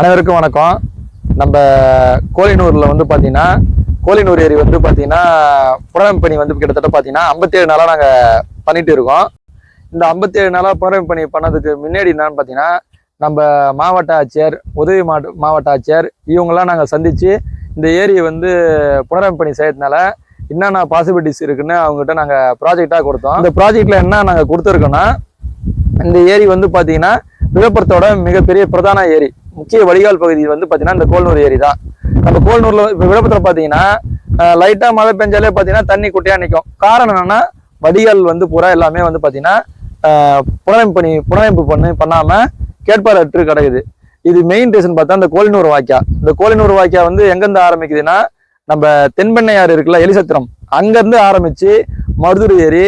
அனைவருக்கும் வணக்கம். நம்ம கோலினூரில் வந்து பார்த்தீங்கன்னா கோலினூர் ஏரி வந்து பார்த்தீங்கன்னா புனரமைப்பு பணி வந்து கிட்டத்தட்ட பார்த்தீங்கன்னா ஐம்பத்தேழு நாளாக நாங்கள் பண்ணிட்டு இருக்கோம். இந்த ஐம்பத்தேழு நாளாக புனரமைப்பு பணி பண்ணதுக்கு முன்னாடி என்னன்னு பார்த்தீங்கன்னா நம்ம மாவட்ட ஆட்சியர் உதவி மாவட்ட மாவட்ட ஆட்சியர் இவங்கெல்லாம் நாங்கள் சந்தித்து இந்த ஏரியை வந்து புனரமைப்பு பணி செய்யறதுனால என்னென்ன பாசிபிலிட்டிஸ் இருக்குன்னு அவங்ககிட்ட நாங்கள் ப்ராஜெக்டாக கொடுத்தோம். இந்த ப்ராஜெக்டில் என்ன நாங்கள் கொடுத்துருக்கோன்னா இந்த ஏரி வந்து பார்த்தீங்கன்னா விழுப்புரத்தோட மிகப்பெரிய பிரதான ஏரி. முக்கிய வடிகால் பகுதி வந்து பார்த்தீங்கன்னா இந்த கோல்நூர் ஏரி தான். நம்ம கோல்நூரில் இப்போ விழுப்புரத்தில் பார்த்தீங்கன்னா லைட்டாக மழை பெஞ்சாலே பார்த்தீங்கன்னா தண்ணி குட்டையாக நிற்கும் காரணம் என்னென்னா வடிகால் வந்து பூரா எல்லாமே வந்து பார்த்தீங்கன்னா புனரமைப்பு பண்ணி புனரமைப்பு பண்ணி பண்ணாமல் கேட்பார் அற்று கிடக்குது. இது மெயின் ரீசன் பார்த்தா இந்த கோலினூர் வாக்கியா இந்த கோலினூர் வாக்கியா வந்து எங்கேருந்து ஆரம்பிக்குதுன்னா நம்ம தென்பெண்ணையாறு இருக்குல்ல எலிசத்திரம். அங்கேருந்து ஆரம்பித்து மருதுரை ஏரி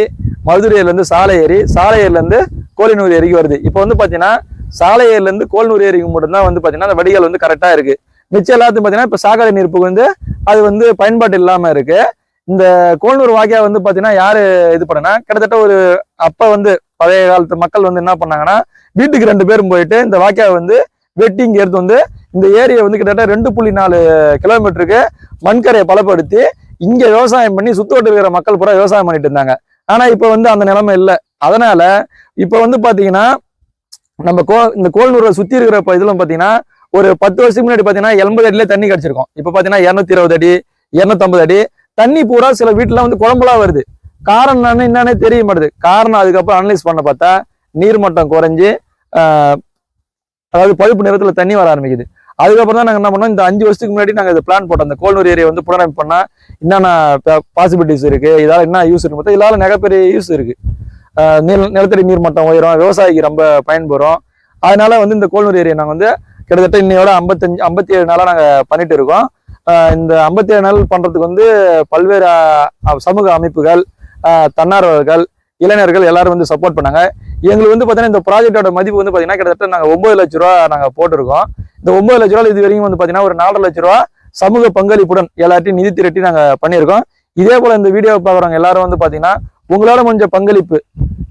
மருதுரை ஏரியிலேருந்து சாலை ஏரி சாலை ஏரியிலேருந்து கோலினூர் ஏரிக்கு வருது. இப்போ வந்து பார்த்தீங்கன்னா சாலையிலேருந்து கோல்நூர் ஏரிக்கு மட்டும்தான் வந்து பார்த்தீங்கன்னா அந்த வடிகால் வந்து கரெக்டாக இருக்குது மிச்சம் எல்லாத்தையும் பார்த்தீங்கன்னா இப்போ சாக்கடை நீர் வந்து அது வந்து பயன்பாட்டு இல்லாமல் இருக்குது இந்த கோல்நூர் வாக்கியா வந்து பார்த்தீங்கன்னா யார் இது பண்ணனா கிட்டத்தட்ட ஒரு அப்போ வந்து பழைய காலத்து மக்கள் வந்து என்ன பண்ணாங்கன்னா வீட்டுக்கு ரெண்டு பேரும் போயிட்டு இந்த வாக்கியாவை வந்து வெட்டி இங்கே எடுத்து வந்து இந்த ஏரியை வந்து கிட்டத்தட்ட ரெண்டு புள்ளி நாலு கிலோமீட்டருக்கு மண்கரையை பலப்படுத்தி இங்கே விவசாயம் பண்ணி சுத்தோட்டு இருக்கிற மக்கள் பூரா விவசாயம் பண்ணிட்டு இருந்தாங்க. ஆனால் இப்போ வந்து அந்த நிலைமை இல்லை. அதனால இப்போ வந்து பார்த்தீங்கன்னா நம்ம கோ இந்த கோல்நூரை சுற்றி இருக்கிற இதெல்லாம் பார்த்தீங்கன்னா ஒரு பத்து வருஷத்துக்கு முன்னாடி பார்த்தீங்கன்னா எண்பது அடியில தண்ணி கிடச்சிருக்கும். இப்போ பார்த்தீங்கன்னா இரநூத்தி இருபது அடி இரநூத்தம்பது அடி. தண்ணி பூரா சில வீட்டில் வந்து குழம்புலா வருது. காரணம் என்னன்னு என்னன்னே தெரிய மாட்டேது. காரணம் அதுக்கப்புறம் அனலைஸ் பண்ண பார்த்தா நீர்மட்டம் குறைஞ்சி அதாவது பழுப்பு நிறத்தில் தண்ணி வர ஆரம்பிக்குது. அதுக்கப்புறம் தான் நாங்கள் என்ன பண்ணோம் இந்த அஞ்சு வருஷத்துக்கு முன்னாடி நாங்கள் இதை பிளான் போட்டோம். அந்த கோல்நூர் ஏரியா வந்து புனரமைப்பு பண்ணால் என்னென்ன பாசிபிலிட்டிஸ் இருக்குது இதால் என்ன யூஸ் இருக்கு பார்த்தா இதால மிகப்பெரிய யூஸ் இருக்குது நில நிலத்தடி நீர் மட்டம் உயரும் விவசாயிக்கு ரொம்ப பயன்பெறும். அதனால வந்து இந்த கோல்நூர் ஏரியா நாங்கள் வந்து கிட்டத்தட்ட இன்னையோட ஐம்பத்தஞ்சு ஐம்பத்தி ஏழு நாளாக நாங்கள் பண்ணிட்டு இருக்கோம். இந்த ஐம்பத்தி ஏழு நாள் பண்ணுறதுக்கு வந்து பல்வேறு சமூக அமைப்புகள் தன்னார்வலர்கள் இளைஞர்கள் எல்லாரும் வந்து சப்போர்ட் பண்ணாங்க. எங்களுக்கு வந்து பார்த்தீங்கன்னா இந்த ப்ராஜெக்டோட மதிப்பு வந்து பார்த்தீங்கன்னா கிட்டத்தட்ட நாங்கள் ஒன்பது லட்ச ரூபா நாங்கள் போட்டிருக்கோம். இந்த ஒன்பது லட்ச ரூபா இது வரைக்கும் வந்து பார்த்தீங்கன்னா ஒரு நாலரை லட்ச ரூபா சமூக பங்களிப்புடன் எல்லாத்தையும் நிதி திரட்டி நாங்கள் பண்ணியிருக்கோம். இதே போல் இந்த வீடியோ பார்க்குறவங்க எல்லாரும் வந்து பார்த்தீங்கன்னா உங்களோட முடிஞ்ச பங்களிப்பு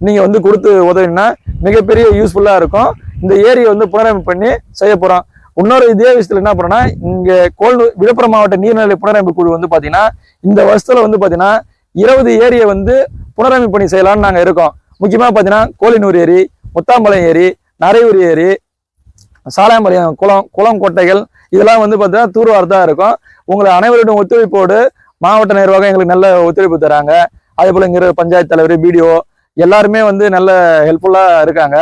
நீங்கள் வந்து கொடுத்து உதவினா மிகப்பெரிய யூஸ்ஃபுல்லாக இருக்கும். இந்த ஏரியை வந்து புனரமைப்பு பண்ணி செய்ய போகிறோம் இன்னொரு இதே விஷயத்தில் என்ன பண்ணோம்னா இங்கே கோல் விழுப்புரம் மாவட்ட நீர்நிலை புனரமைப்பு குழு வந்து பார்த்தீங்கன்னா இந்த வருஷத்தில் வந்து பார்த்தீங்கன்னா இருபது ஏரியை வந்து புனரமைப்பு பண்ணி செய்யலாம்னு நாங்கள் இருக்கோம். முக்கியமாக பார்த்தீங்கன்னா கோலினூர் ஏரி முத்தாம்பாளையம் ஏரி நரையூர் ஏரி சாலாம்பாளையம் குளம் குளம் கோட்டைகள் இதெல்லாம் வந்து பார்த்தீங்கன்னா தூர்வாரத்தா இருக்கும். உங்களை அனைவருடைய ஒத்துழைப்போடு மாவட்ட நிர்வாகம் எங்களுக்கு நல்ல ஒத்துழைப்பு தராங்க. அதே போல் இங்கே இருக்கிற பஞ்சாயத்து தலைவர் பிடிஓ எல்லாருமே வந்து நல்ல ஹெல்ப்ஃபுல்லாக இருக்காங்க.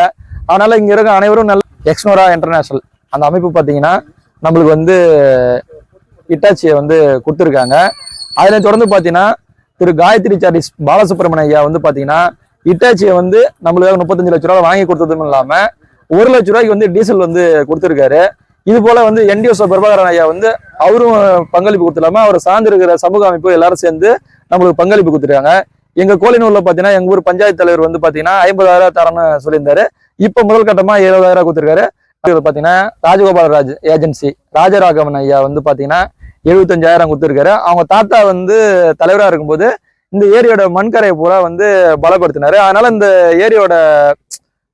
அதனால் இங்கே இருக்க அனைவரும் நல்ல எக்ஸ்னோரா இன்டர்நேஷ்னல் அந்த அமைப்பு பார்த்தீங்கன்னா நம்மளுக்கு வந்து இட்டாச்சியை வந்து கொடுத்துருக்காங்க. அதில் தொடர்ந்து பார்த்தீங்கன்னா திரு காயத்ரி சாரிஸ் பாலசுப்ரமணிய ஐயா வந்து பார்த்தீங்கன்னா இட்டாச்சியை வந்து நம்மளுக்காக முப்பத்தஞ்சு லட்ச ரூபா வாங்கி கொடுத்ததும் இல்லாமல் ஒரு லட்ச ரூபாய்க்கு வந்து டீசல் வந்து கொடுத்துருக்காரு. இது போல வந்து என்டிஓசோ பிரபாகரன் ஐயா வந்து அவரும் பங்களிப்பு கொடுத்துடாம அவர் சார்ந்திருக்கிற சமூக அமைப்பு எல்லாரும் சேர்ந்து நம்மளுக்கு பங்களிப்பு கொடுத்துருக்காங்க. எங்க கோலினூர்ல பாத்தீங்கன்னா எங்க ஊர் பஞ்சாயத்து தலைவர் வந்து பாத்தீங்கன்னா ஐம்பதாயிரம் தரேன்னு சொல்லியிருந்தாரு. இப்ப முதல் கட்டமா எழுபதாயிரம் கொடுத்துருக்காரு. பாத்தீங்கன்னா ராஜகோபால ராஜ் ஏஜென்சி ராஜராகவன் ஐயா வந்து பாத்தீங்கன்னா எழுபத்தஞ்சாயிரம் கொடுத்துருக்காரு. அவங்க தாத்தா வந்து தலைவரா இருக்கும்போது இந்த ஏரியோட மண்கரையை பூரா வந்து பலப்படுத்தினாரு. அதனால இந்த ஏரியோட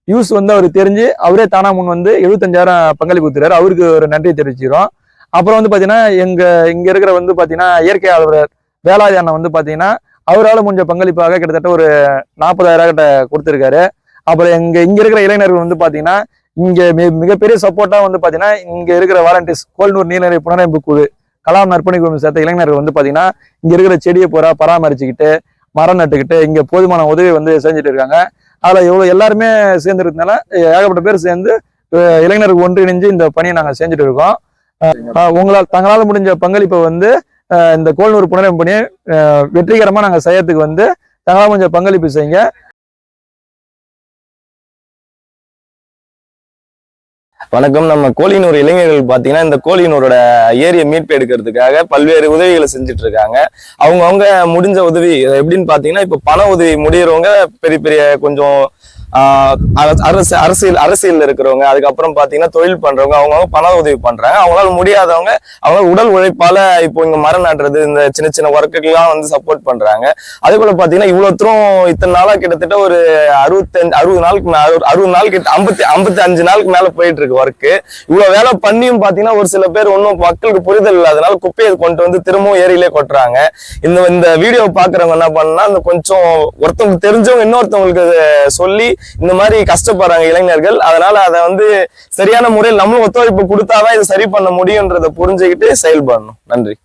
யூஸ் வந்து அவர் தெரிஞ்சு அவரே தானா முன் வந்து எழுபத்தஞ்சாயிரம் பங்களிப்பு கொடுத்துறாரு அவருக்கு ஒரு நன்றி தெரிவிச்சிடும் அப்புறம் வந்து பார்த்தீங்கன்னா எங்கள் இங்கே இருக்கிற வந்து பார்த்தீங்கன்னா இயற்கை ஆளுநர் வேலாயுத அண்ணன் வந்து பார்த்தீங்கன்னா அவரால் முடிஞ்ச பங்களிப்பாக கிட்டத்தட்ட ஒரு நாற்பதாயிரம் கிட்ட கொடுத்துருக்காரு. அப்புறம் எங்கள் இங்கே இருக்கிற இளைஞர்கள் வந்து பார்த்தீங்கன்னா இங்கே மி- மிகப்பெரிய சப்போர்ட்டாக வந்து பார்த்தீங்கன்னா இங்கே இருக்கிற வாலண்டியர்ஸ் கோல்நூர் நீர்நிலை புனரமைப்பு குழு கலாம் நற்பணி குழு சேர்த்த இளைஞர்கள் வந்து பார்த்தீங்கன்னா இங்கே இருக்கிற செடியை பூரா பராமரிச்சுக்கிட்டு மரம் நட்டுக்கிட்டு இங்கே போதுமான உதவி வந்து செஞ்சுட்டு இருக்காங்க. அதுல இவ்வளவு எல்லாருமே சேர்ந்துருக்கனால ஏகப்பட்ட பேர் சேர்ந்து இளைஞருக்கு ஒன்றிணைஞ்சு இந்த பணியை நாங்க செஞ்சுட்டு இருக்கோம். உங்களால் தங்களால் முடிஞ்ச பங்களிப்பை வந்து இந்த கோல்நூறு புனரமைப்பு பணியை அஹ், வெற்றிகரமா நாங்க செய்யறதுக்கு வந்து தங்களால் முடிஞ்ச பங்களிப்பு செய்யுங்க. வணக்கம். நம்ம கோழினூர் இளைஞர்கள் பாத்தீங்கன்னா இந்த கோழியனூரோட ஏரியை மீட்பு எடுக்கிறதுக்காக பல்வேறு உதவிகளை செஞ்சுட்டு இருக்காங்க அவங்கவங்க முடிஞ்ச உதவி எப்படின்னு பாத்தீங்கன்னா இப்ப பண உதவி முடியறவங்க பெரிய பெரிய கொஞ்சம் அரசு- அரசு அரசியல் இருக்கிறவங்க அதுக்கப்புறம் பாத்தீங்கன்னா தொழில் பண்றவங்க அவங்கவுங்க பண உதவி பண்றாங்க. அவங்களால முடியாதவங்க அவங்க உடல் உழைப்பால இப்போ இங்க மரம் நடுறது இந்த சின்ன சின்ன ஒர்க்குக்கெல்லாம் வந்து சப்போர்ட் பண்றாங்க. அதே போல பாத்தீங்கன்னா இவ்வளவு தூரம் இத்தனை நாளா கிட்டத்தட்ட ஒரு அறுபத்தஞ்சு அறுபது நாளுக்கு அறுபது நாள் கிட்ட ஐம்பத்தி ஐம்பத்தி அஞ்சு நாளுக்கு மேல போயிட்டு இருக்கு ஒர்க்கு இவ்வளவு வேலை பண்ணியும் பாத்தீங்கன்னா ஒரு சில பேர் ஒன்றும் மக்களுக்கு புரிதல் இல்லாதனால குப்பையை கொண்டு வந்து திரும்பவும் ஏரியிலே கொட்டுறாங்க. இந்த இந்த வீடியோ பாக்குறவங்க என்ன பண்ணா இந்த கொஞ்சம் ஒருத்தவங்களுக்கு தெரிஞ்சவங்க இன்னொருத்தவங்களுக்கு அதை சொல்லி இந்த மாதிரி கஷ்டப்படுறாங்க இளைஞர்கள். அதனால அதை வந்து சரியான முறையில் நம்மளும் ஒத்துழைப்பு கொடுத்தாதான் இதை சரி பண்ண முடியுன்றதை புரிஞ்சுக்கிட்டு செயல்படணும். நன்றி.